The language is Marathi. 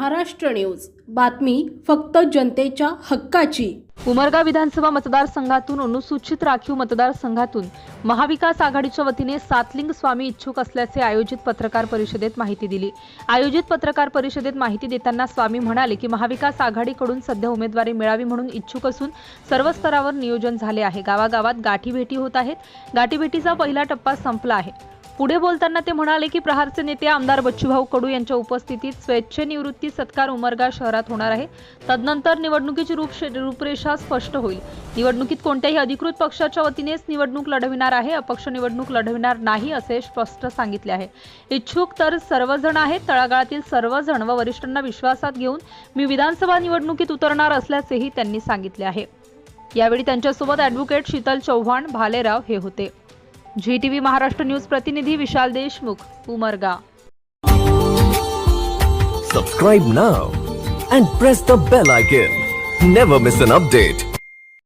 महाराष्ट्र न्यूज. बातमी फक्त जनतेच्या हक्काची. उमरगा विधानसभा मतदारसंघातून अनुसूचित राखीव मतदारसंघातून महाविकास आघाडीच्या वतीने सातलिंग स्वामी इच्छुक असल्याचे आयोजित पत्रकार परिषदेत माहिती दिली. आयोजित पत्रकार परिषदेत माहिती देताना स्वामी म्हणाले की महाविकास आघाडीकडून सध्या उमेदवारी मिळावी म्हणून इच्छुक असून सर्व स्तरावर नियोजन झाले आहे. गावागावात गाठीभेटी होत आहेत. गाठीभेटीचा पहिला टप्पा संपला आहे. पुढे बोलताना ते म्हणाले की प्रहारचे नेते आमदार बच्चूभाऊ कडू यांच्या उपस्थितीत स्वेच्छेनिवृत्ती सत्कार उमरगा शहरात होणार आहे. तदनंतर निवडणुकीची रूप रूपरेषा स्पष्ट होईल. निवडणुकीत कोणत्याही अधिकृत पक्षाच्या वतीनेच निवडणूक लढविणार आहे अपक्ष निवडणूक लढविणार नाही असे स्पष्ट सांगितले आहे. इच्छुक तर सर्वजण आहेत तळागाळातील सर्वजण व वरिष्ठांना विश्वासात घेऊन मी विधानसभा निवडणुकीत उतरणार असल्याचेही त्यांनी सांगितले आहे. यावेळी त्यांच्यासोबत ॲडव्होकेट शीतल चव्हाण भालेराव हे होते. Zee T V Maharashtra news प्रतिनिधी Vishal Deshmukh Umarga Subscribe now and press the bell icon. Never miss an update.